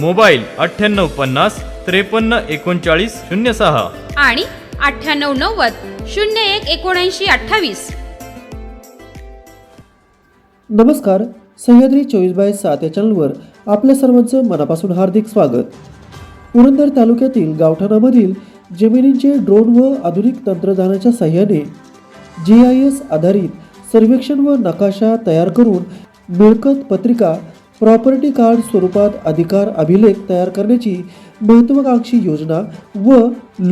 Mobile अठ्ठ्याण्णव पन्नास त्रेपन्न एकोणचाळीस शून्य सहा. आणि अठ्ठ्याण्णव नव्वद शून्य एक एकोणऐंशी अठ्ठावीस. नमस्कार सह्याद्री चोवीस बाय सात या चॅनलवर आपल्या सर्वांचं मनापासून हार्दिक स्वागत. पुरंदर तालुक्यातील गावठाणामधील जमिनींचे ड्रोन व आधुनिक तंत्रज्ञानाच्या सहाय्याने जी आय एस आधारित सर्वेक्षण व नकाशा तयार करून मिळकत पत्रिका प्रॉपर्टी कार्ड स्वरूपात अधिकार अभिलेख तयार करण्याची महत्त्वाकांक्षी योजना व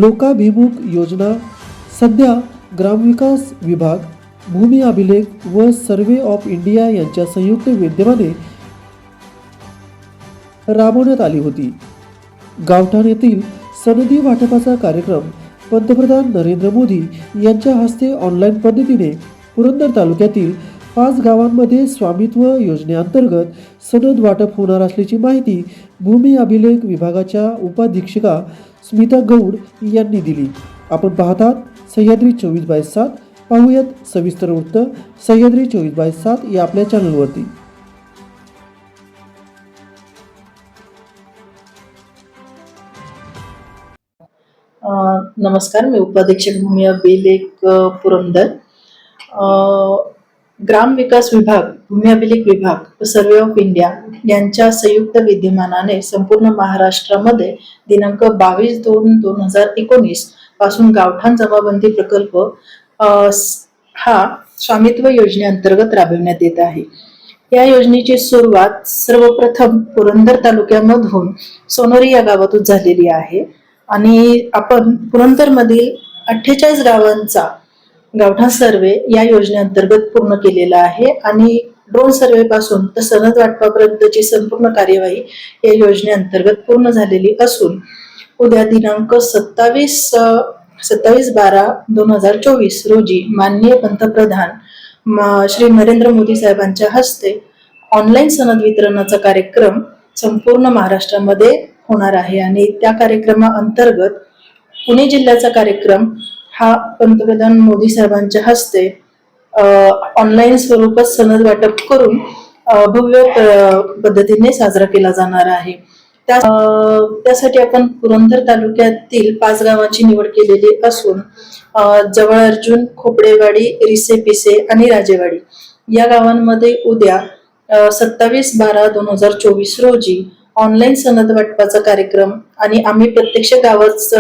लोकाभिमुख योजना सध्या ग्रामविकास विभाग भूमी अभिलेख व सर्वे ऑफ इंडिया यांच्या संयुक्त विद्यमाने राबवण्यात आली होती. गावठाण येथील सनदी वाटपाचा कार्यक्रम पंतप्रधान नरेंद्र मोदी यांच्या हस्ते ऑनलाईन पद्धतीने पुरंदर तालुक्यातील पाच गावांमध्ये स्वामित्व योजनेअंतर्गत सनद वाटप होणार असल्याची माहिती भूमी अभिलेख विभागाच्या उपाधीक्षिका स्मिता गौड यांनी दिली. आपण पाहतात सह्याद्री चोवीस बाय सात. पाहूयात सविस्तर वृत्त सह्याद्री चोवीस बाय सात या आपल्या चॅनलवरती. नमस्कार मी उपाधीक्षक भूमी अभिलेख पुरंदर. ग्राम विकास विभाग भूमी अभिलेख विभाग व सर्वे ऑफ इंडिया यांच्या संयुक्त विद्यमानाने संपूर्ण महाराष्ट्रामध्ये दिनांक बावीस दोन दोन हजार एकोणीसपासून गावठाण जमाबंदी प्रकल्प हा स्वामित्व योजनेअंतर्गत राबविण्यात येत आहे. या योजनेची सुरुवात सर्वप्रथम पुरंदर तालुक्यामधून सोनोरी या गावातून झालेली आहे आणि आपण पुरंदरमधील अठ्ठेचाळीस गावांचा गावठाण सर्वे या योजनेअंतर्गत पूर्ण केलेला आहे आणि ड्रोन सर्वे पासून तर सनद वाटपापर्यंतची संपूर्ण कार्यवाही या योजनेअंतर्गत पूर्ण झालेली असून उद्या दिनांक सत्तावीस सत्तावीस बारा दोन हजार चोवीस रोजी माननीय पंतप्रधान श्री नरेंद्र मोदी साहेबांच्या हस्ते ऑनलाईन सनद वितरणाचा कार्यक्रम संपूर्ण महाराष्ट्रामध्ये होणार आहे. आणि त्या कार्यक्रमाअंतर्गत पुणे जिल्ह्याचा कार्यक्रम हा पंतप्रधान मोदी साहेबांच्या हस्ते ऑनलाईन स्वरूपात सनद वाटप करून भव्य पद्धतीने साजरा केला जाणार आहे. त्या त्यासाठी आपण पुरंदर तालुक्यातील पाच गावांची निवड केलेली असून जवळ अर्जुन खोपडेवाडी रिसे पिसे आणि राजेवाडी. या गावांमध्ये उद्या सत्तावीस बारा दोन हजार चोवीस रोजी ऑनलाईन सनद वाटपाचा कार्यक्रम आणि आम्ही प्रत्यक्ष गावात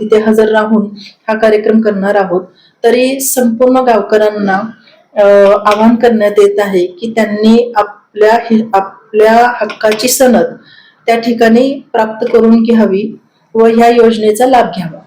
तिथे हजर राहून हा कार्यक्रम करणार आहोत. तरी संपूर्ण गावकऱ्यांना आवाहन करण्यात येत आहे की त्यांनी आपल्या हि- आपल्या हक्काची सनद त्या ठिकाणी प्राप्त करून घ्यावी व ह्या योजनेचा लाभ घ्यावा.